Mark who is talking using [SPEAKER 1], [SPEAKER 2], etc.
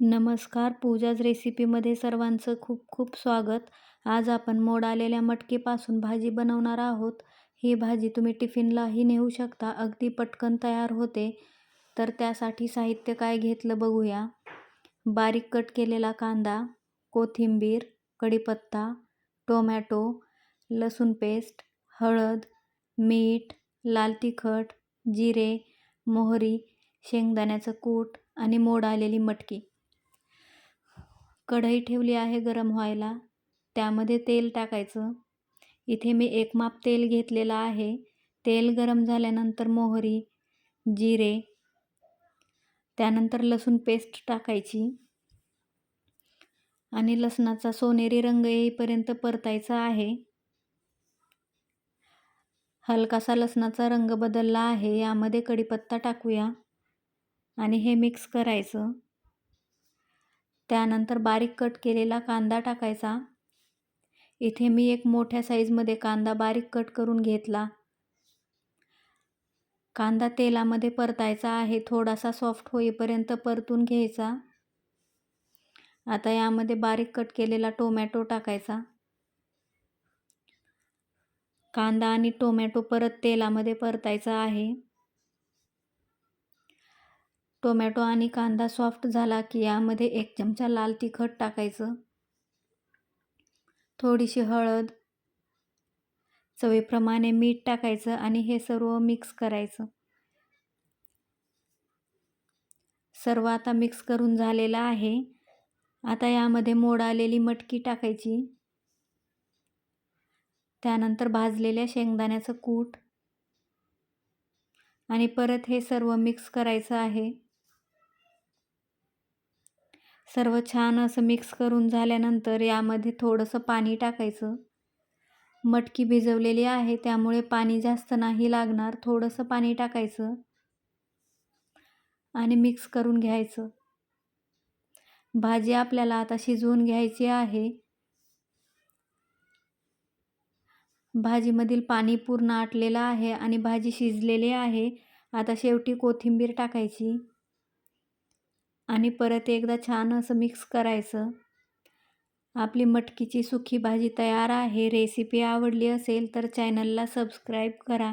[SPEAKER 1] नमस्कार पूजाज रेसिपीमध्ये सर्वांचं खूप खूप स्वागत. आज आपण मोड आलेल्या मटकीपासून भाजी बनवणार आहोत. ही भाजी तुम्ही टिफिनलाही नेऊ शकता अगदी पटकन तयार होते. तर त्यासाठी साहित्य काय घेतलं बघूया. बारीक कट केलेला कांदा कोथिंबीर कढीपत्ता टोमॅटो लसूण पेस्ट हळद मीठ लाल तिखट जिरे मोहरी शेंगदाण्याचं कूट आणि मोड आलेली मटकी. कढई ठेवली आहे गरम व्हायला. त्यामध्ये तेल टाकायचं. इथे मी एक माप तेल घेतलेलं आहे. तेल गरम झाल्यानंतर मोहरी जिरे त्यानंतर लसूण पेस्ट टाकायची. आणि लसणाचा सोनेरी रंग येईपर्यंत परतायचा आहे. हलकासा लसणाचा रंग बदलला आहे. यामध्ये कढीपत्ता टाकूया. आणि हे मिक्स करायचं. त्यानंतर बारीक कट केलेला कांदा टाकायचा. इथे मी एक मोठ्या साईजमध्ये कांदा बारीक कट करून घेतला. कांदा तेलामध्ये परतायचा आहे थोडासा सॉफ्ट होईपर्यंत परतून घ्यायचा. आता यामध्ये बारीक कट केलेला टोमॅटो टाकायचा. कांदा आणि टोमॅटो परत तेलामध्ये परतायचा आहे. टोमॅटो आणि कांदा सॉफ्ट झाला की यामध्ये एक चमचा लाल तिखट टाकायचं. थोडीशी हळद चवीप्रमाणे मीठ टाकायचं आणि हे सर्व मिक्स करायचं. सर्व आता मिक्स करून झालेलं आहे. आता यामध्ये मोड आलेली मटकी टाकायची. त्यानंतर भाजलेल्या शेंगदाण्याचं कूट. आणि परत हे सर्व मिक्स करायचं आहे. सर्व छान असं मिक्स करून झाल्यानंतर यामध्ये थोडंसं पाणी टाकायचं. मटकी भिजवलेली आहे त्यामुळे पाणी जास्त नाही लागणार थोडंसं पाणी टाकायचं. आणि मिक्स करून घ्यायचं. भाजी आपल्याला आता शिजवून घ्यायची आहे. भाजीमधील पाणी पूर्ण आटलेलं आहे आणि भाजी शिजलेली आहे. आता शेवटी कोथिंबीर टाकायची. आणि परत एकदा छान असं मिक्स करायचं. आपली मटकीची सुखी भाजी तयार आहे. रेसिपी आवडली असेल तर चॅनलला सबस्क्राईब करा.